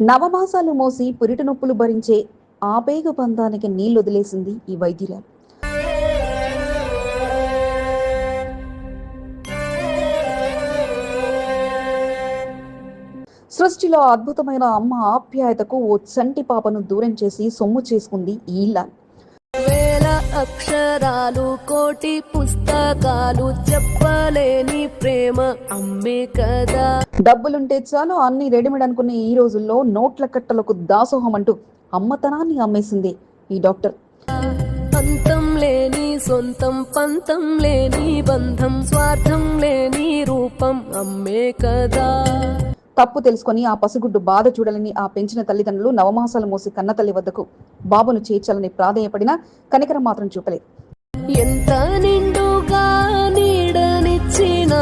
నవమాసాలు మోసి పురిటి నొప్పులు భరించే ఆపేగ బంధానికి నీళ్ళు వదిలేసింది ఈ వైద్యురాలు. సృష్టిలో అద్భుతమైన అమ్మ ఆప్యాయతకు ఓ చంటి పాపను దూరం చేసి సొమ్ము చేసుకుంది ఈ ఇల్లాలు అక్షరాలు కోటి పుస్తకాలు చెప్పలేని ప్రేమ అమ్మే కదా. డబ్బులుంటే చాలు అన్ని రెడీమేడ్ అనుకునే ఈ రోజుల్లో నోట్ల కట్టలకు దాసోహం అంటూ అమ్మతనాన్ని అమ్మేసింది ఈ డాక్టర్. అంతం లేని సొంతం పంతం లేని బంధం స్వార్థం లేని రూపం అమ్మే కదా. తప్పు తెలుసుకొని ఆ పసిగుడ్డు బాధ చూడాలని ఆ పెంచిన తల్లిదండ్రులు నవమాసాలు మోసి కన్న తల్లి వద్దకు బాబును చేర్చాలని ప్రాధేయపడినా కనికరం మాత్రం చూపలేదు. ఎంత నిండుగా నీడనిచ్చిన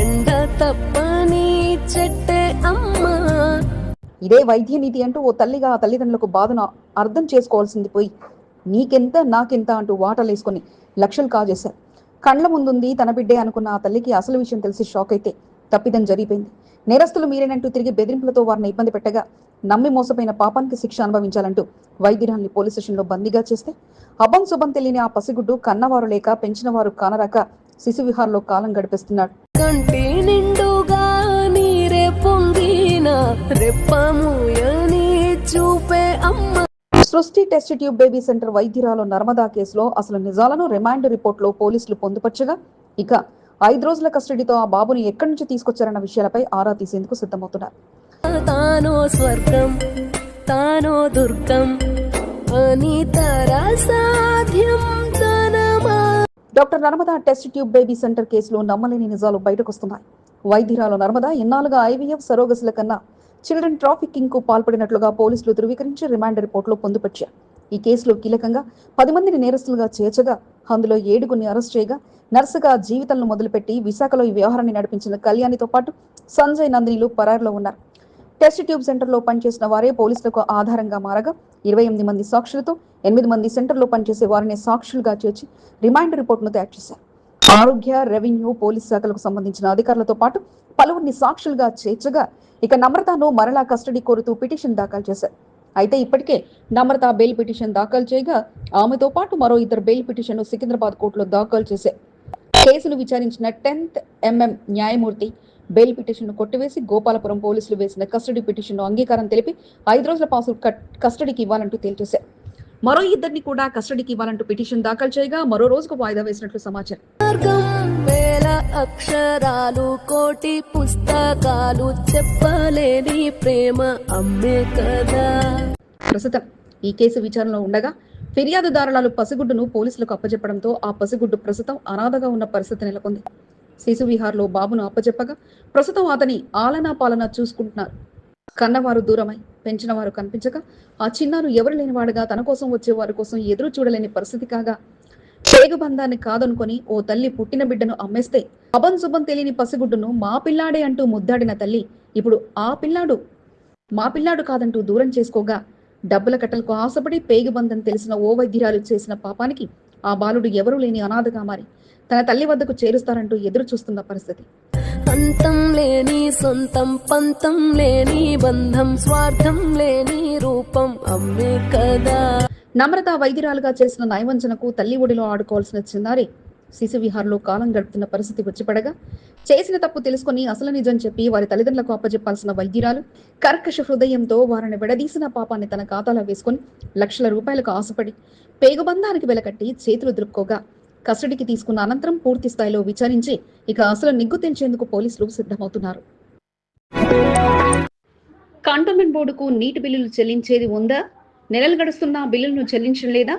ఎండ తప్పని చెట్టే అమ్మా. ఇదే వైద్య నీతి అంటూ ఓ తల్లిగా ఆ తల్లిదండ్రులకు బాధను అర్థం చేసుకోవాల్సింది పోయి నీకెంత నాకెంత అంటూ వాటలేసుకొని లక్షలు కాజేశారు. కండ్ల ముందుంది తన బిడ్డే అనుకున్న ఆ తల్లికి అసలు విషయం తెలిసి షాక్ అయితే తప్పిదం జరిగిపోయింది. నేరస్తులు మీరేనంటూ తిరిగి బెదిరింపులతో వారిని ఇబ్బంది పెట్టగా నమ్మి మోసపోయిన పాపానికి శిక్ష అనుభవించాలంటూ వైద్యురాల్ని పోలీస్ స్టేషన్లో బందీగా చేస్తే అభం శుభం తెలియని ఆ పసిగుడ్డు కన్నవారు లేక పెంచిన వారు కానరాక శిశు విహార్లో కాలం గడిపేస్తున్నాడు. Srushti test tube baby centre వైద్యురాలు Narmada కేసులో అసలు నిజాలను రిమాండ్ రిపోర్ట్లో పోలీసులు పొందుపరచగా ఇక ఐదు రోజుల కస్టడీతో ఆ బాబుని ఎక్కడి నుంచి తీసుకొచ్చారన్న విషయాలపై ఆరా తీసేందుకు సిద్ధమవుతున్నారు. తానో స్వర్గం తానో దుర్గం సాధ్యం doctor Narmada test tube baby centre కేసులో నమ్మలేని నిజాలు బయటకొస్తున్నాయి. వైద్యురాలు నర్మదా ఇన్నాళ్ళుగా ఐవీఎఫ్ సరోగసుల కన్నా చిల్డ్రన్ ట్రాఫికింగ్కు పాల్పడినట్లుగా పోలీసులు ధృవీకరించి రిమాండ్ రిపోర్టులో పొందుపరిచారు. ఈ కేసులో కీలకంగా పది మందిని నేరస్తులుగా చేర్చగా అందులో ఏడుగురిని అరెస్ట్ చేయగా నర్సుగా జీవితాలను మొదలుపెట్టి విశాఖలో ఈ వ్యవహారాన్ని నడిపించిన కళ్యాణితో పాటు సంజయ్ నందినిలు పరారులో ఉన్నారు. టెస్ట్ ట్యూబ్ సెంటర్లో పనిచేసిన వారే పోలీసులకు ఆధారంగా మారగా ఇరవై ఎనిమిది మంది సాక్షులతో ఎనిమిది మంది సెంటర్లో పనిచేసే వారిని సాక్షులుగా చేర్చి రిమాండ్ రిపోర్ట్ను తయారు చేశారు. ఆరోగ్య రెవెన్యూ పోలీస్ శాఖలకు సంబంధించిన అధికారులతో పాటు పలువురిని సాక్షులుగా చేర్చగా ఇక నమ్రతను మరలా కస్టడీ కోరుతూ పిటిషన్ దాఖలు చేశారు. అయితే ఇప్పటికే నమ్రత బెయిల్ పిటిషన్ దాఖలు చేయగా ఆమెతో పాటు మరో ఇద్దరు బెయిల్ పిటిషన్ సికింద్రాబాద్ కోర్టులో దాఖలు చేసే కేసును విచారించిన టెన్త్ ఎంఎం న్యాయమూర్తి బెయిల్ పిటిషన్ను కొట్టివేసి గోపాలపురం పోలీసులు వేసిన కస్టడీ పిటిషన్ను అంగీకారం తెలిపి ఐదు రోజుల పాసు కస్టడీకి ఇవ్వాలంటూ తేల్చేశారు. మరో ఇద్దరిని కూడా కస్టడీకి ఇవ్వాలంటూ పిటిషన్ దాఖలు చేయగా మరో రోజుకు వాయిదా వేసినట్లు సమాచారం. అక్షరాలు కోటి పుస్తకాలు చెప్పలేని ప్రేమ అమ్మే కదా. ప్రస్తుతం ఈ కేసు విచారణలో ఉండగా ఫిర్యాదుదారులు పసిగుడ్డును పోలీసులకు అప్పజెప్పడంతో ఆ పసిగుడ్డు ప్రస్తుతం అనాథగా ఉన్న పరిస్థితి నెలకొంది. శిశు విహార్లో బాబును అప్పచెప్పగా ప్రస్తుతం అతని ఆలనా పాలన చూసుకుంటున్నారు. కన్నవారు దూరమై పెంచిన వారు కనిపించక ఆ చిన్నారు ఎవరు లేనివాడుగా తన కోసం వచ్చే వారి కోసం ఎదురు చూడలేని పరిస్థితి కాగా పేగబంధాన్ని కాదనుకొని ఓ తల్లి పుట్టిన బిడ్డను అమ్మేస్తే అబం శుభం తెలియని పసిగుడ్డును మా పిల్లాడే అంటూ ముద్దాడిన తల్లి ఇప్పుడు ఆ పిల్లాడు మా పిల్లాడు కాదంటూ దూరం చేసుకోగా డబ్బుల కట్టలకు ఆశపడి పేగుబంధం తెలిసిన ఓ వైద్యురాలు చేసిన పాపానికి ఆ బాలుడు ఎవరూ లేని అనాథగా మారి తన తల్లి వద్దకు చేరుస్తారంటూ ఎదురు చూస్తున్న పరిస్థితి. అంతం లేని సొంతం పంతం లేని బంధం స్వార్థం లేని రూపం అమ్మే కదా. నమ్రత వైద్యురాలుగా చేసిన నయవంచనకు తల్లి ఒడిలో ఆడుకోవాల్సిన చిన్నారి శిశువిహార్లో కాలం గడుపుతున్న పరిస్థితి వచ్చిపడగా చేసిన తప్పు తెలుసుకొని అసలు నిజం చెప్పి వారి తల్లిదండ్రులకు అప్పజెప్పాల్సిన వైద్యురాలు కర్కశ హృదయంతో వారిని విడదీసిన పాపాన్ని తన ఖాతాలో వేసుకొని లక్షల రూపాయలకు ఆశపడి పేగుబంధానికి వెలకట్టి చేతులు దులుపుకోగా కస్టడీకి తీసుకున్న అనంతరం పూర్తి స్థాయిలో విచారించి ఇక అసలు నిగ్గు తెంచేందుకు పోలీసులు సిద్ధమవుతున్నారు. కంటోన్మెంట్ బోర్డుకు నీటి బిల్లులు చెల్లించేది ఉందా? నెలలు గడుస్తున్నా బిల్లులను చెల్లించడం లేదా?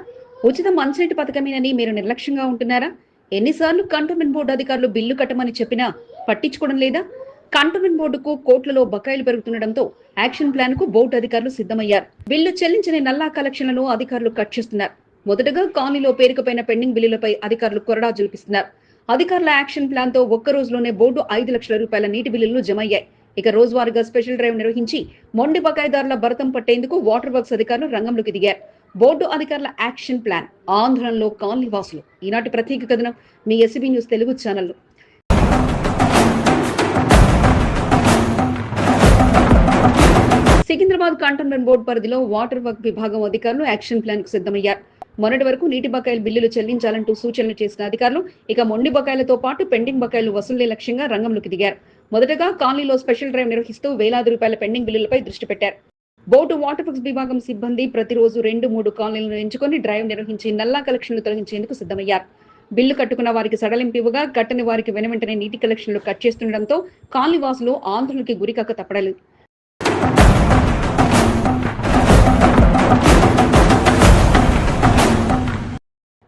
ఉచిత మంచినీటి పథకమేనని మీరు నిర్లక్ష్యంగా ఉంటున్నారా? ఎన్నిసార్లు కంటోన్మెంట్ బోర్డు అధికారులు బిల్లు కట్టమని చెప్పినా పట్టించుకోవడం లేదా? కంటోన్మెంట్ బోర్డుకు కోట్లలో బకాయిలు పెరుగుతుండటంతో యాక్షన్ ప్లాన్కు బోర్డు అధికారులు సిద్ధమయ్యారు. బిల్లు చెల్లించని నల్లా కలెక్షన్లను అధికారులు కట్ చేస్తున్నారు. మొదటగా కాలనీలో పేరుకుపోయిన పెండింగ్ బిల్లులపై అధికారులు కొరడా జులిపిస్తున్నారు అధికారుల యాక్షన్ ప్లాన్తో ఒక్క రోజులోనే బోర్డు ఐదు లక్షల రూపాయల నీటి బిల్లులు జమ అయ్యాయి. ఇక రోజువారీగా స్పెషల్ డ్రైవ్ నిర్వహించి మొండి బకాయిదారుల భరతం పట్టేందుకు వాటర్ వర్క్స్ అధికారులు రంగంలోకి దిగారు. బోర్డు అధికారుల యాక్షన్ ప్లాన్. ఆంధ్రంలో కాలనీ వాసులు ఈనాటి ప్రత్యేక కథనం మీ ఎస్బీ న్యూస్ తెలుగు ఛానల్లో. సికింద్రాబాద్ కంటోన్మెంట్ బోర్డు పరిధిలో వాటర్ వర్క్ విభాగం అధికారులు యాక్షన్ ప్లాన్కు సిద్ధమయ్యారు. మొన్నటి వరకు నీటి బకాయిల బిల్లులు చెల్లించాలంటూ సూచనలు చేసిన అధికారులు ఇక మొండి బకాయిలతో పాటు పెండింగ్ బకాయిలు వసూలే లక్ష్యంగా రంగంలోకి దిగారు. మొదటగా కాలనీలో స్పెషల్ డ్రైవ్ నిర్వహిస్తూ వేలాది రూపాయల పెండింగ్ బిల్లులపై దృష్టి పెట్టారు. బోర్డు వాటర్ వర్క్స్ విభాగం సిబ్బంది ప్రతిరోజు రెండు మూడు కాలనీలను ఎంచుకొని డ్రైవ్ నిర్వహించి నల్లా కలెక్షన్లు తొలగించేందుకు సిద్ధమయ్యారు. బిల్లు కట్టుకున్న వారికి సడలింపు ఇవ్వగా కట్టని వారికి వెనువెంటనే నీటి కలెక్షన్లు కట్ చేస్తుండటంతో కాలనీ వాసులు ఆందోళనకి గురికాక తప్పడలేదు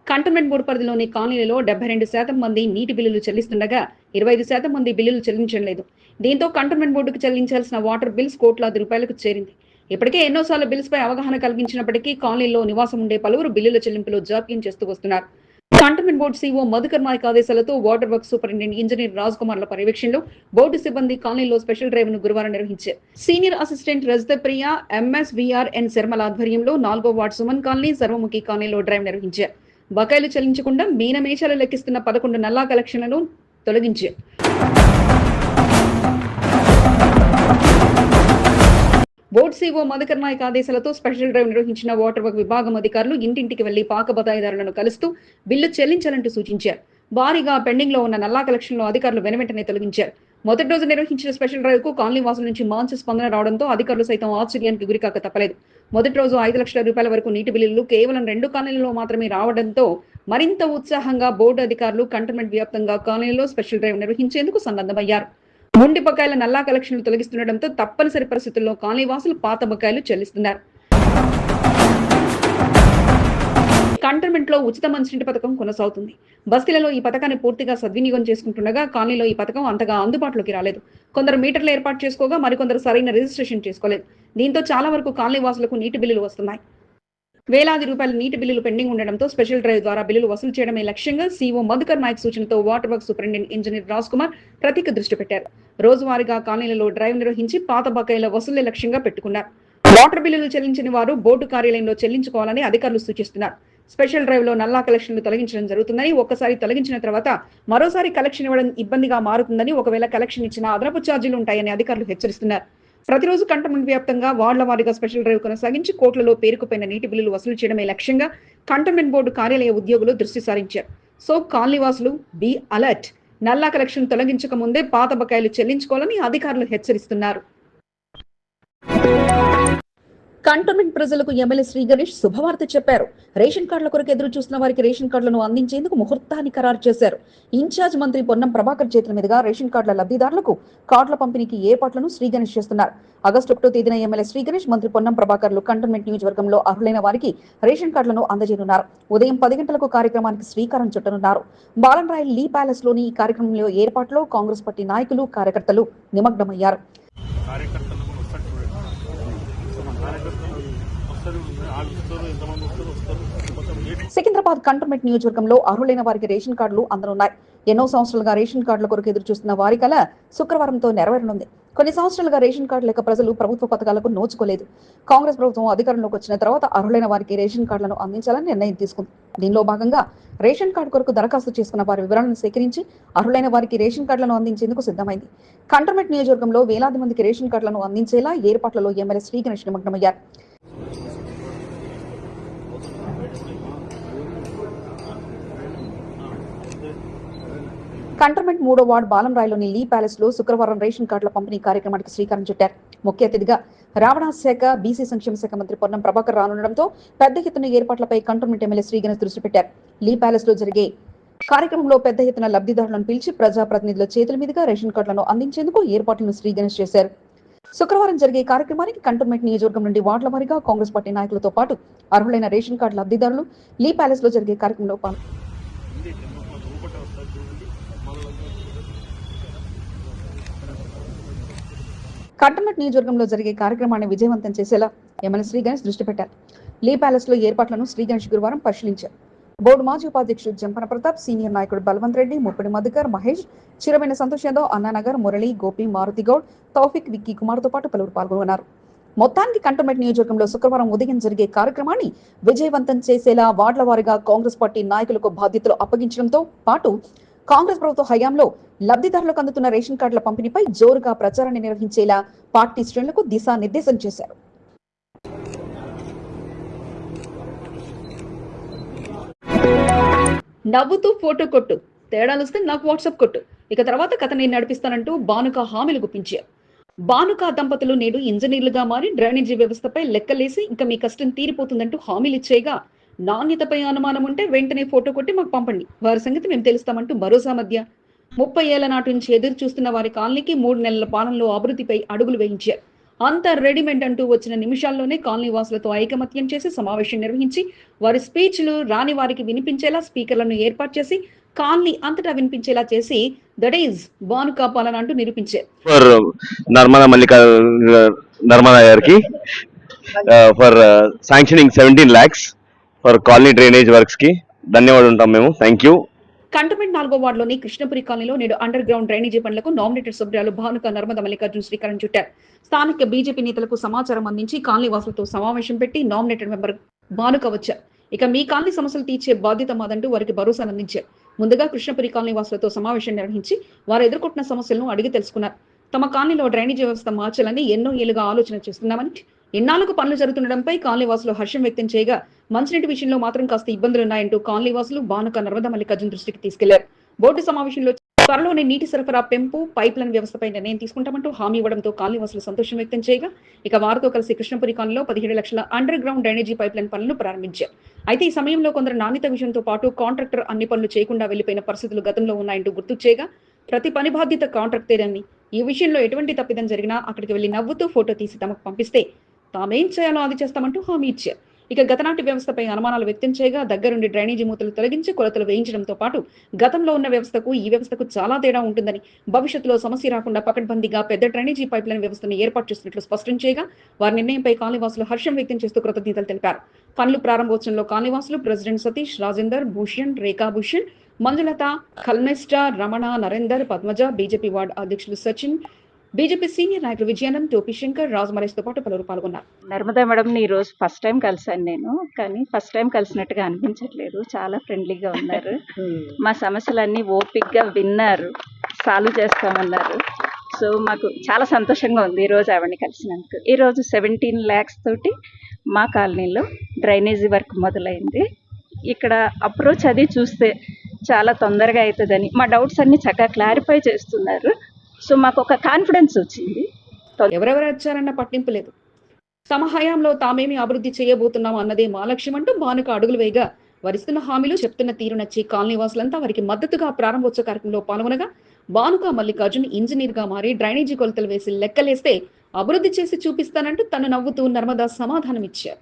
కంటోన్మెంట్ బోర్డు పరిధిలోని కాలనీలలో డెబ్బై రెండు శాతం మంది నీటి బిల్లులు చెల్లిస్తుండగా ఇరవై ఐదు శాతం మంది బిల్లులు చెల్లించడం లేదు. దీంతో కంటోన్మెంట్ బోర్డుకు చెల్లించాల్సిన వాటర్ బిల్స్ కోట్లాది రూపాయలకు చేరింది. ఇప్పటికే ఎన్నోసార్లు బిల్స్ పై అవగాహన కలిగించినప్పటికీ కాలనీలో నివాసం ఉండే పలువురు బిల్లుల చెల్లింపులో జాప్యం చేస్తూ వస్తున్నారు. Cantonment board CO Madhukar Naik ఆదేశాలతో water work superintendent engineer Raj కుమార్ల పర్యవేక్షణలో బోర్డు సిబ్బంది కాలనీలో స్పెషల్ డ్రైవ్ను గురువారం నిర్వహించారు. సీనియర్ అసిస్టెంట్ రజత ప్రియ ఎంఎస్వీఆర్ ఎన్ శర్మల ఆధ్వర్యంలో నాలుగో వార్డు సుమన్ కాలనీ సర్వముఖి కాలనీలో డ్రైవ్ నిర్వహించారు. బకాయిలు చెల్లించకుండా మీనమేషాలు లెక్కిస్తున్న పదకొండు నల్లా కలెక్షన్లను తొలగించారు. బోర్డు సీఓ మధుకర్ నాయక్ ఆదేశాలతో స్పెషల్ డ్రైవ్ నిర్వహించిన వాటర్ వర్క్ విభాగం అధికారులు ఇంటింటికి వెళ్ళి పాక బదాయిదారులను కలుస్తూ బిల్లు చెల్లించాలంటూ సూచించారు. భారీగా పెండింగ్లో ఉన్న నల్లా కలెక్షన్లో అధికారులు వెనువెంటనే తొలగించారు. మొదటి రోజు నిర్వహించిన స్పెషల్ డ్రైవ్కు కాలనీ వాసుల నుంచి మంచి స్పందన రావడంతో అధికారులు సైతం ఆశ్చర్యానికి గురికాక తప్పలేదు. మొదటి రోజు ఐదు లక్షల రూపాయల వరకు నీటి బిల్లులు కేవలం రెండు కాలనీలలో మాత్రమే రావడంతో మరింత ఉత్సాహంగా బోర్డు అధికారులు కంటోన్మెంట్ వ్యాప్తంగా కాలనీలో స్పెషల్ డ్రైవ్ నిర్వహించేందుకు సన్నద్ధమయ్యారు. మొండి బకాయిల నల్లా కలెక్షన్లు తొలగిస్తుండటంతో తప్పనిసరి పరిస్థితుల్లో కాలనీ వాసులు పాత బకాయిలు చెల్లిస్తున్నారు. కంటోన్మెంట్లో ఉచిత మంచినీటి పథకం కొనసాగుతుంది. బస్తీలలో ఈ పథకాన్ని పూర్తిగా సద్వినియోగం చేసుకుంటుండగా కాలనీలో ఈ పథకం అంతగా అందుబాటులోకి రాలేదు. కొందరు మీటర్లు ఏర్పాటు చేసుకోగా మరికొందరు సరైన రిజిస్ట్రేషన్ చేసుకోలేదు. దీంతో చాలా వరకు కాలనీ వాసులకు నీటి బిల్లులు వస్తున్నాయి. వేలాది రూపాయల నీటి బిల్లులు పెండింగ్ ఉండడంతో స్పెషల్ డ్రైవ్ ద్వారా బిల్లులు వసూలు చేయడమే లక్ష్యంగా CO Madhukar Naik సూచనతో water work superintendent engineer Raj Kumar ప్రతిక దృష్టి పెట్టారు. రోజువారీగా కాలనీలలో డ్రైవ్ నిర్వహించి పాత బకాయిల వసూలే లక్ష్యంగా పెట్టుకున్నారు. వాటర్ బిల్లులు చెల్లించని వారు బోర్డు కార్యాలయంలో చెల్లించుకోవాలని అధికారులు సూచిస్తున్నారు. స్పెషల్ డ్రైవ్లో నల్లా కలెక్షన్లు తొలగించడం జరుగుతుందని ఒక్కసారి తొలగించిన తర్వాత మరోసారి కలెక్షన్ ఇవ్వడం ఇబ్బందిగా మారుతుందని ఒకవేళ కలెక్షన్ ఇచ్చిన అదనపు ఛార్జీలు ఉంటాయని అధికారులు హెచ్చరిస్తున్నారు. ప్రతిరోజు కంటోన్మెంట్ వ్యాప్తంగా వార్డుల వారీగా స్పెషల్ డ్రైవ్ కొనసాగించి కోట్లలో పేరుకుపోయిన నీటి బిల్లులు వసూలు చేయడమే లక్ష్యంగా కంటోన్మెంట్ బోర్డు కార్యాలయ ఉద్యోగులు దృష్టి సారించారు. సో కాలనీవాసులు బి అలర్ట్! నల్లా కలెక్షన్ తొలగించక ముందే పాత బకాయిలు చెల్లించుకోవాలని అధికారులు హెచ్చరిస్తున్నారు. కంటోన్మెంట్ ప్రజలకు ఎమ్మెల్యే శ్రీ గణేష్ శుభవార్త చెప్పారు. రేషన్ కార్డుల కొరకు ఎదురు చూస్తున్న వారికి రేషన్ కార్డులను అందించేందుకు ముహూర్తాన్ని ఖరారు చేశారు. ఇన్ఛార్జ్ మంత్రి పొన్నం ప్రభాకర్ చేతుల మీదుగా రేషన్ కార్డుల లబ్ధిదారులకు కార్డుల పంపిణీకి ఏర్పాట్లను శ్రీ గణేష్ చేస్తున్నారు. ఆగస్టు ఒకటో తేదీన ఎమ్మెల్యే శ్రీ గణేష్ మంత్రి పొన్నం ప్రభాకర్లు కంటోన్మెంట్ నియోజకవర్గంలో అర్హులైన వారికి రేషన్ కార్డులను అందజేయనున్నారు. ఉదయం పది గంటలకు కార్యక్రమానికి శ్రీకారం చుట్టనున్నారు. బాలన్రాయ్ లీ ప్యాలెస్లోని ఈ కార్యక్రమంలో ఏర్పాట్లో కాంగ్రెస్ పార్టీ నాయకులు కార్యకర్తలు నిమగ్నమయ్యారు. కార్యకర్తలు సికింద్రాబాద్ కంటోన్మెంట్ నియోజకవర్గంలో అర్హులైన వారికి రేషన్ కార్డులు అందనున్నాయి. ఎన్నో సంవత్సరాలుగా రేషన్ కార్డుల కొరకు ఎదురు చూస్తున్న వారి కల శుక్రవారంతో నెరవేరనుంది. కొన్ని సంవత్సరాలుగా రేషన్ కార్డు లేక ప్రజలు ప్రభుత్వ పథకాలకు నోచుకోలేదు. కాంగ్రెస్ ప్రభుత్వం అధికారంలోకి వచ్చిన తర్వాత అర్హులైన వారికి రేషన్ కార్డులను అందించాలని నిర్ణయం తీసుకుంది. దీనిలో భాగంగా రేషన్ కార్డు కొరకు దరఖాస్తు చేసుకున్న వారి వివరాలను సేకరించి అర్హులైన వారికి రేషన్ కార్డులను అందించేందుకు సిద్ధమైంది. కంటోన్మెంట్ నియోజకవర్గంలో వేలాది మందికి రేషన్ కార్డులను అందించేలా ఏర్పాట్లలో ఎమ్మెల్యే శ్రీ నిమగ్నమయ్యారు. కంటర్మెంట్ మూడో వార్డు బాలంరాయ్లోని లీ ప్యాలెస్లో శుక్రవారం రేషన్ కార్డుల పంపిణీ కార్యక్రమానికి శ్రీకారం చుట్టారు. ముఖ్య అతిథిగా రవాణా శాఖ బీసీ సంక్షేమ శాఖ మంత్రి పొన్నం ప్రభాకర్ రానుండడంతో పెద్ద ఎత్తున ఏర్పాట్లపై కంటోన్మెంట్ ఎమ్మెల్యే శ్రీగణేష్ దృష్టి పెట్టారు. లీ ప్యాలెస్లో జరిగే కార్యక్రమంలో పెద్ద ఎత్తున లబ్ధిదారులను పిలిచి ప్రజాప్రతినిధుల చేతుల మీదుగా రేషన్ కార్డులను అందించేందుకు ఏర్పాట్లను శ్రీగణేష్ చేశారు. శుక్రవారం జరిగే కార్యక్రమానికి కంటోన్మెంట్ నియోజకవర్గం నుండి వార్డుల వారీగా కాంగ్రెస్ పార్టీ నాయకులతో పాటు అర్హులైన రేషన్ కార్డు లబ్ధిదారులు లీ ప్యాలెస్లో జరిగే కార్యక్రమంలో పాల్గొన్నారు కట్టమట్ నియోజకవర్గంలో జరిగే కార్యక్రమాన్ని విజయవంతం చేసేలా ఎమ్మెల్యే శ్రీ గణేష్ దృష్టి పెట్టారు. లీ ప్యాలెస్లో ఏర్పాట్లను శ్రీ గణేష్ గురువారం పరిశీలించారు. బోర్డు మాజీ ఉపాధ్యక్షుడు జంపన ప్రతాప్ సీనియర్ నాయకుడు బలవంత్ రెడ్డి ముప్పటి మధుకర్ మహేష్ చిరమైన సంతోష్ యాదవ్ అన్నానగర్ మురళి గోపి మారుతి గౌడ్ తౌఫిక్ విక్కీ కుమార్తో పాటు పలువురు పాల్గొన్నారు. మొత్తానికి కంటోన్మెంట్ నియోజకవర్గంలో శుక్రవారం ఉదయం జరిగే కార్యక్రమాన్ని విజయవంతం చేసేలా వార్డుల వారీగా కాంగ్రెస్ పార్టీ నాయకులకు బాధ్యతలు అప్పగించడంతో పాటు కాంగ్రెస్ ప్రభుత్వ హయాంలో లబ్ధిదారులకు అందుతున్న రేషన్ కార్డుల పంపిణీపై జోరుగా ప్రచారాన్ని నిర్వహించేలా పార్టీ శ్రేణులకు దిశానిర్దేశం చేశారు. నవ్వుతూ ఫోటో కొట్టు. తేడాలు వస్తే నాకు వాట్సాప్ కొట్టు. ఇక తర్వాత కథ నేను నడిపిస్తానంటూ బానుక హామీలు గుప్పించారు బానుక దంపతులు నేడు ఇంజనీర్లుగా మారి డ్రైనేజీ వ్యవస్థపై లెక్కలేసి ఇంకా మీ కష్టం తీరిపోతుందంటూ హామీలు ఇచ్చేయగా నాణ్యతపై అనుమానం ఉంటే వెంటనే ఫోటో కొట్టి మాకు పంపండి. వారి సంగతి మేము తెలుస్తామంటూ భరోసా మధ్య ముప్పై ఏళ్ళ నాటి నుంచి ఎదురు చూస్తున్న వారి కాలనీకి మూడు నెలల పాలనలో అభివృద్ధిపై అడుగులు వేయించారు. అంత రెడీమేడ్ అంటూ వచ్చిన నిమిషాల్లోనే కాలనీ వాసులతో ఐకమత్యం చేసి సమావేశం నిర్వహించి వారి స్పీచ్లు రాని వారికి వినిపించేలా స్పీకర్లను ఏర్పాటు చేసి కాలనీ అంతటా వినిపించేలా చేసి దట్ ఈజ్ బాను పాలన అంటూ నిరూపించారు. ఫర్ నర్మదా మల్లిక నర్మదా గారికి for sanctioning seventeen lakhs for colony drainage వర్క్స్కి ధన్యవాదాలు ఉంటాం మేము. థ్యాంక్ యూ కంటోన్మెంట్ నాలుగో వార్డులోని కృష్ణపురి కాలనీలో నేడు అండర్ గ్రౌండ్ డ్రైనేజీ పనులకు నామినేటెడ్ సభ్యురాలు భానుక నర్మద మల్లికార్జున శ్రీకారం చుట్టారు. స్థానిక బీజేపీ నేతలకు సమాచారం అందించి కాలనీ వాసులతో సమావేశం పెట్టి నామినేటెడ్ మెంబర్ భానుక వచ్చారు. ఇక మీ కాలనీ సమస్యలు తీర్చే బాధ్యత మాదంటూ వారికి భరోసాను అందించారు. ముందుగా కృష్ణపురి కాలనీ వాసులతో సమావేశం నిర్వహించి వారు ఎదుర్కొంటున్న సమస్యలను అడిగి తెలుసుకున్నారు. తమ కాలనీలో డ్రైనేజీ వ్యవస్థ మార్చాలని ఎన్నో ఏళ్ళుగా ఆలోచన చేస్తున్నామని ఎన్నాళ్ళకు పనులు జరుగుతుండడంపై కాలనీవాసులు హర్షం వ్యక్తం చేయగా మంచినీటి విషయంలో మాత్రం కాస్త ఇబ్బందులున్నాయంటూ కాలనీ వాసులు బానుక నర్మదా మల్లికార్జున దృష్టికి తీసుకెళ్ళారు. బోర్డు సమావేశంలో త్వరలోనే నీటి సరఫరా పెంపు పైప్ లైన్ వ్యవస్థపై నిర్ణయం తీసుకుంటామంటూ హామీ ఇవ్వడంతో కాలనీవాసులు సంతోషం వ్యక్తం చేయగా ఇక వారితో కలిసి కృష్ణపురి కాలనీలో పదిహేడు లక్షల underground drainage pipeline పనులను ప్రారంభించారు. అయితే ఈ సమయంలో కొందరు నాణ్యత విషయంతో పాటు కాంట్రాక్టర్ అన్ని పనులు చేయకుండా వెళ్ళిపోయిన పరిస్థితులు గతంలో ఉన్నాయంటూ గుర్తు చేయగా ప్రతి పని బాధ్యత కాంట్రాక్టేనని ఈ విషయంలో ఎటువంటి తప్పిదం జరిగినా అక్కడికి వెళ్ళి నవ్వుతూ ఫోటో తీసి తమకు పంపిస్తే తామేం చేయాలో అది చేస్తామంటూ హామీ ఇచ్చారు. ఇక గతనాటి వ్యవస్థపై అనుమానాలు వ్యక్తం చేయగా దగ్గరుండి డ్రైనేజీ మూతలు తొలగించి కొలతలు వేయించడంతో పాటు గతంలో ఉన్న వ్యవస్థకు ఈ వ్యవస్థకు చాలా తేడా ఉంటుందని భవిష్యత్తులో సమస్య రాకుండా పకడ్బందీగా పెద్ద డ్రైనేజీ పైప్ లైన్ వ్యవస్థను ఏర్పాటు చేసినట్లు స్పష్టం చేయగా వారి నిర్ణయంపై కాలనీవాసులు హర్షం వ్యక్తం చేస్తూ కృతజ్ఞతలు తెలిపారు. పనులు ప్రారంభోత్సవంలో కాలనీవాసులు ప్రెసిడెంట్ సతీష్ రాజేందర్ భూషణ్ రేఖా భూషణ్ మంజులత కల్నెస్ట రమణ నరేందర్ పద్మజ బీజేపీ వార్డు అధ్యక్షులు సచిన్ బీజేపీ సీనియర్ నాయకులు విజయానంద్ టోపీ శంకర్ రాజు మరేష్తో పాటు పలువురు పాల్గొన్నారు. నర్మదా మేడంని ఈరోజు ఫస్ట్ టైం కలిసాను నేను కానీ ఫస్ట్ టైం కలిసినట్టుగా అనిపించట్లేదు. చాలా ఫ్రెండ్లీగా ఉన్నారు. మా సమస్యలన్నీ ఓపిక్గా విన్నారు. సాల్వ్ చేస్తామన్నారు. సో మాకు చాలా సంతోషంగా ఉంది ఈరోజు ఆవిడని కలిసినందుకు. ఈరోజు సెవెంటీన్ ల్యాక్స్ తోటి మా కాలనీలో డ్రైనేజీ వర్క్ మొదలైంది. ఇక్కడ అప్రోచ్ అది చూస్తే చాలా తొందరగా అవుతుందని మా డౌట్స్ అన్ని చక్కగా క్లారిఫై చేస్తున్నారు. సో మాకు ఒక కాన్ఫిడెన్స్ వచ్చింది. ఎవరెవరు వచ్చారన్న పట్టింపు లేదు. తమ హయాంలో తామేమి అభివృద్ధి చేయబోతున్నాం అన్నదే మా లక్ష్యం అంటూ భానుక అడుగులు వేయగా వరిస్తున్న హామీలు చెప్తున్న తీరు నచ్చి కాలనీ వాసులంతా వారికి మద్దతుగా ప్రారంభోత్సవ కార్యక్రమంలో పాల్గొనగా భానుక మల్లికార్జున్ ఇంజనీర్గా మారి డ్రైనేజీ కొలతలు వేసి లెక్కలేస్తే అభివృద్ధి చేసి చూపిస్తానంటూ తను నవ్వుతూ నర్మదా సమాధానం ఇచ్చారు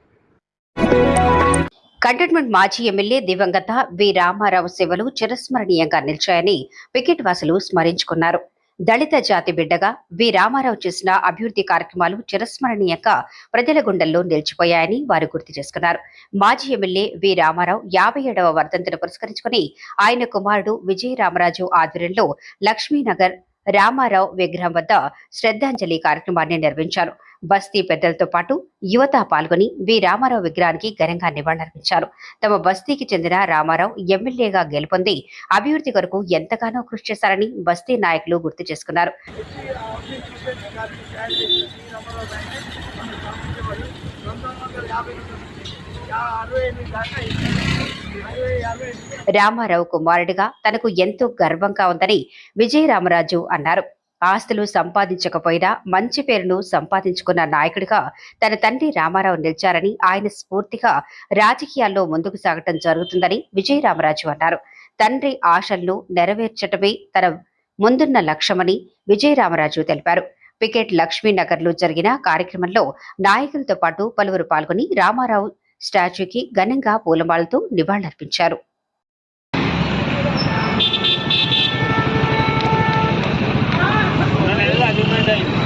కంటోన్మెంట్ మాజీ ఎమ్మెల్యే దివంగత వి రామారావు సేవలు చిరస్మరణీయంగా నిలిచాయని వికెట్ వాసులు స్మరించుకున్నారు. దళిత జాతి బిడ్డగా వి. రామారావు చేసిన అభివృద్ధి కార్యక్రమాలు చిరస్మరణీయంగా ప్రజల గుండెల్లో నిలిచిపోయాయని వారు గుర్తు చేసుకున్నారు. మాజీ ఎమ్మెల్యే వి. రామారావు యాభై ఏడవ వర్ధంతిని పురస్కరించుకుని ఆయన కుమారుడు విజయ రామరాజు ఆధ్వర్యంలో లక్ష్మీనగర్ రామారావు విగ్రహం వద్ద శ్రద్ధాంజలి కార్యక్రమాన్ని నిర్వహించారు. బస్తీ పెద్దలతో పాటు యువత పాల్గొని వి రామారావు విగ్రహానికి ఘనంగా నివాళులర్పించారు తమ బస్తీకి చెందిన రామారావు ఎమ్మెల్యేగా గెలుపొంది అభివృద్ధి కొరకు ఎంతగానో కృషి చేశారని బస్తీ నాయకులు గుర్తు చేసుకున్నారు. రామారావు కుమారుడిగా తనకు ఎంతో గర్వంగా ఉందని విజయ రామరాజు అన్నారు. ఆస్తులు సంపాదించకపోయినా మంచి పేరును సంపాదించుకున్న నాయకుడిగా తన తండ్రి రామారావు నిలిచారని ఆయన స్ఫూర్తిగా రాజకీయాల్లో ముందుకు సాగటం జరుగుతుందని విజయరామరాజు అన్నారు. తండ్రి ఆశలను నెరవేర్చటమే తన ముందున్న లక్ష్యమని విజయరామరాజు తెలిపారు. పికెట్ లక్ష్మీనగర్లో జరిగిన కార్యక్రమంలో నాయకులతో పాటు పలువురు పాల్గొని రామారావు స్టాచ్యూకి ఘనంగా పూలమాలతో నివాళులర్పించారు. day.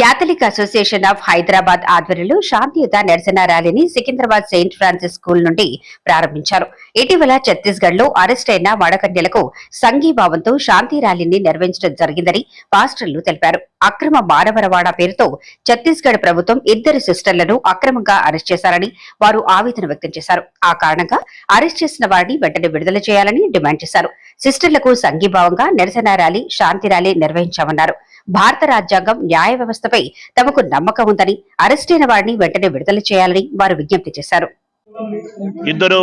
Catholic Association of Hyderabad ఆధ్వర్యంలో శాంతియుత నిరసన ర్యాలీని సికింద్రాబాద్ సెయింట్ ఫ్రాన్సిస్ స్కూల్ నుండి ప్రారంభించారు. ఇటీవల ఛత్తీస్గఢ్లో అరెస్ట్ అయిన వడకన్యలకు సంఘీభావంతో శాంతి ర్యాలీని నిర్వహించడం జరిగిందని పాస్టర్లు తెలిపారు. అక్రమ మానవ రవాణా పేరుతో ఛత్తీస్గఢ్ ప్రభుత్వం ఇద్దరు సిస్టర్లను అక్రమంగా అరెస్ట్ చేశారని వారు ఆవేదన వ్యక్తం చేశారు. ఆ కారణంగా అరెస్ట్ చేసిన వారిని వెంటనే విడుదల చేయాలని డిమాండ్ చేశారు. సిస్టర్లకు సంఘీభావంగా నిరసన ర్యాలీ శాంతి ర్యాలీ నిర్వహించామన్నారు. భారత రాజ్యాంగం న్యాయ వ్యవస్థపై తమకు నమ్మకం ఉందని అరెస్టైన వారిని వెంటనే విడుదల చేయాలని వారు విజ్ఞప్తి చేశారు. ఇద్దరు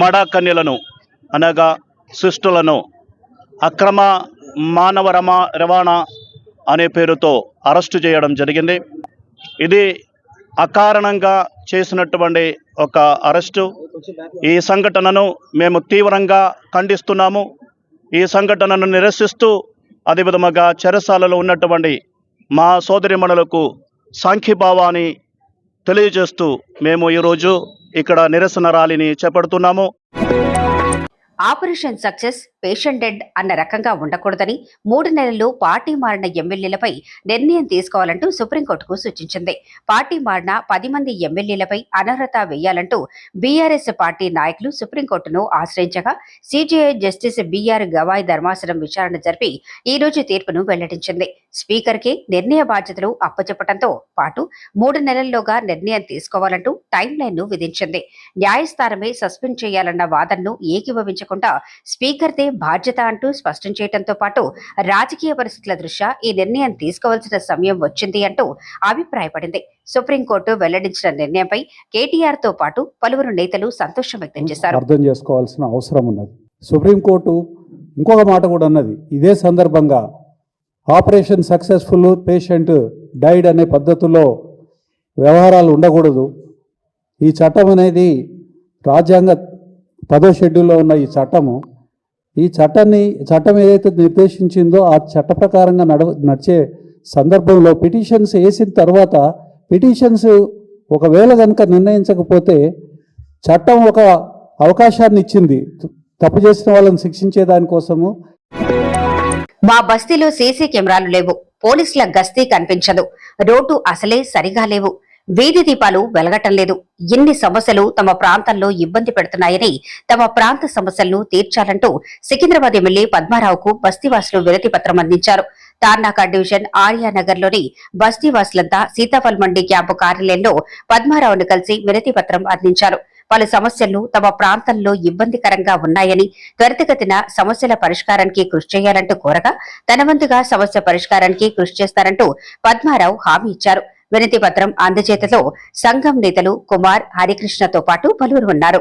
మడ కన్యలను అనగా శిష్టులను అక్రమ మానవ రమా రవాణా అనే పేరుతో అరెస్టు చేయడం జరిగింది. ఇది అకారణంగా చేసినటువంటి ఒక అరెస్టు. ఈ సంఘటనను మేము తీవ్రంగా ఖండిస్తున్నాము. ఈ సంఘటనను నిరసిస్తూ అదేవిధముగా చెరసాలలో ఉన్నటువంటి మా సోదరిమణులకు సాంఖ్యభావాన్ని తెలియజేస్తూ మేము ఈరోజు ఇక్కడ నిరసన ర్యాలీని చేపడుతున్నాము. ఆపరేషన్ సక్సెస్ పేషెంట్ డెడ్ అన్న రకంగా ఉండకూడదని మూడు నెలల్లో పార్టీ మారిన ఎమ్మెల్యేలపై నిర్ణయం తీసుకోవాలంటూ సుప్రీంకోర్టుకు సూచించింది. పార్టీ మారిన పది మంది ఎమ్మెల్యేలపై అనర్హత వేయాలంటూ బీఆర్ఎస్ పార్టీ నాయకులు సుప్రీంకోర్టును ఆశ్రయించగా CJI justice B R Gavai ధర్మాసనం విచారణ జరిపి ఈ రోజు తీర్పును వెల్లడించింది. స్పీకర్కే నిర్ణయ బాధ్యతలు అప్పచెప్పడంతో పాటు మూడు నెలల్లోగా నిర్ణయం తీసుకోవాలంటూ టైం లైన్ను విధించింది. న్యాయస్థానమే సస్పెండ్ చేయాలన్న వాదనను ఏకీభవించకుండా స్పీకర్దే బాధ్యత అంటూ స్పష్టం చేయడంతో పాటు రాజకీయ పరిస్థితుల దృష్ట్యా ఈ నిర్ణయం తీసుకోవాల్సిన సమయం వచ్చింది అంటూ అభిప్రాయపడింది. సుప్రీంకోర్టు వెల్లడించిన నిర్ణయంపై కేటీఆర్తో పాటు పలువురు నేతలు సంతోషం వ్యక్తం చేశారు. అర్థం చేసుకోవాల్సిన అవసరం ఉన్నది. సుప్రీంకోర్టు ఇంకొక మాట కూడా ఉన్నది ఇదే సందర్భంగా ఆపరేషన్ సక్సెస్ఫుల్ పేషెంట్ డైడ్ అనే పద్ధతిలో వ్యవహారాలు ఉండకూడదు. ఈ చట్టం అనేది రాజ్యాంగ పదో షెడ్యూల్లో ఉన్న ఈ చట్టము ఈ చట్టాన్ని చట్టం ఏదైతే నిర్దేశించిందో ఆ చట్ట ప్రకారంగా నడవ నడిచే సందర్భంలో పిటిషన్స్ వేసిన తర్వాత పిటిషన్స్ ఒకవేళ కనుక నిర్ణయించకపోతే చట్టం ఒక అవకాశాన్ని ఇచ్చింది. తప్పు చేసిన వాళ్ళని శిక్షించే దానికోసము మా బస్తీలో సీసీ కెమెరాలు లేవు. పోలీసుల గస్తీ కనిపించదు. రోడ్డు అసలే సరిగా లేవు. వీధి దీపాలు వెలగటం లేదు. ఇన్ని సమస్యలు తమ ప్రాంతంలో ఇబ్బంది పెడుతున్నాయని తమ ప్రాంత సమస్యలను తీర్చాలంటూ సికింద్రాబాద్ ఎమ్మెల్యే పద్మారావుకు బస్తీవాసులు వినతి పత్రం అందించారు. తార్నాక డివిజన్ ఆర్యానగర్లోని బస్తీవాసులంతా సీతాఫల్ మండి క్యాంపు కార్యాలయంలో పద్మారావును కలిసి వినతి పత్రం అందించారు. పలు సమస్యలు తమ ప్రాంతంలో ఇబ్బందికరంగా ఉన్నాయని త్వరితగతిన సమస్యల పరిష్కారానికి కృషి చేయాలంటూ కోరగా తన వంతుగా సమస్య పరిష్కారానికి కృషి చేస్తారంటూ పద్మారావు హామీ ఇచ్చారు. వినతి పత్రం అందజేతలో సంఘం నేతలు కుమార్ హరికృష్ణతో పాటు పలువురు ఉన్నారు.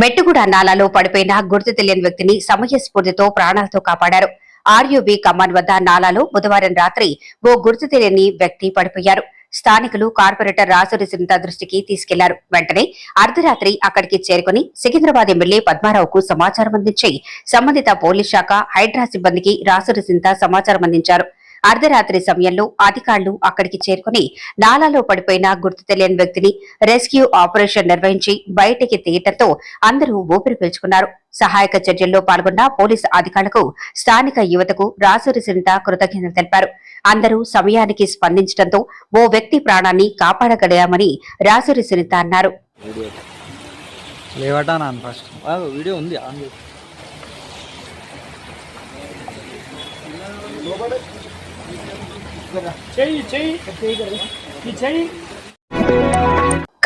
మెట్టుగూడ నాలాలో పడిపోయిన గుర్తు తెలియని వ్యక్తిని సమయస్ఫూర్తితో ప్రాణాలతో కాపాడారు. ఆర్యుబి కమాన్ వద్ద నాలాలో బుధవారం రాత్రి ఓ గుర్తు తెలియని వ్యక్తి పడిపోయారు. స్థానికులు కార్పొరేటర్ రాసూరి సింత దృష్టికి తీసుకెళ్ళారు. వెంటనే అర్ధరాత్రి అక్కడికి చేరుకుని సికింద్రాబాద్ ఎమ్మెల్యే పద్మారావుకు సమాచారం అందించి సంబంధిత పోలీస్ శాఖ హైడ్రా సిబ్బందికి రాసురిసింత సమాచారం అందించారు. అర్ధరాత్రి సమయంలో అధికారులు అక్కడికి చేరుకుని నాలాలో పడిపోయిన గుర్తు తెలియని వ్యక్తిని రెస్క్యూ ఆపరేషన్ నిర్వహించి బయటికి తీయటంతో అందరూ ఊపిరి పీల్చుకున్నారు. సహాయక చర్యల్లో పాల్గొన్న పోలీసు అధికారులకు స్థానిక యువతకు రాసూరి సినిత కృతజ్ఞతలు తెలిపారు. అందరూ సమయానికి స్పందించడంతో ఓ వ్యక్తి ప్రాణాన్ని కాపాడగలిగామని రాసూరి సునీత అన్నారు. వీడియో. ఉంది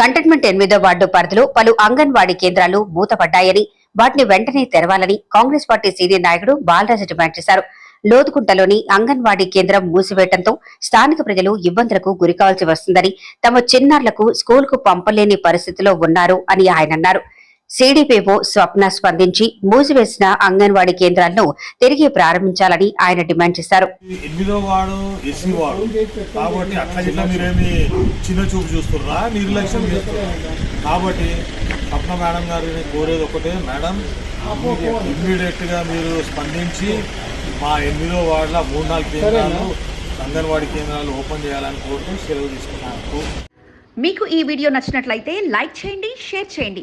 కంటైన్మెంట్ ఎనిమిదో వార్డు పరిధిలో పలు అంగన్వాడీ కేంద్రాలు మూతపడ్డాయని వాటిని వెంటనే తెరవాలని కాంగ్రెస్ పార్టీ సీనియర్ నాయకుడు బాలరాజు డిమాండ్ చేశారు. లోతుకుంటలోని అంగన్వాడీ కేంద్రం మూసివేయడంతో స్థానిక ప్రజలు ఇబ్బందులకు గురికావాల్సి వస్తుందని తమ చిన్నారులకు స్కూల్కు పంపలేని పరిస్థితిలో ఉన్నారు అని ఆయన అన్నారు. సిడిపిఓ స్వప్న స్పందించి మూసివేసిన అంగన్వాడీ కేంద్రాలను తిరిగి ప్రారంభించాలని ఆయన డిమాండ్ చేశారు. ఎనిమిదో వాడు ఎస్సీ వాడు. కాబట్టి అట్లా గిట్లా మీరేమి చిన్న చూపు చూస్తున్నారా నిర్లక్ష్యం చేస్తున్నారు కాబట్టి స్వప్న మేడం గారిని కోరేది ఒకటే మేడం ఇమ్మీడియట్గా మీరు స్పందించి మా ఎనిమిదో వార్డుల మూడు నాలుగు కేంద్రాలు అంగన్వాడీ కేంద్రాలు ఓపెన్ చేయాలని కోరుతూ సెలవు తీసుకున్నాను. మీకు ఈ వీడియో నచ్చినట్లయితే లైక్ చేయండి షేర్ చేయండి.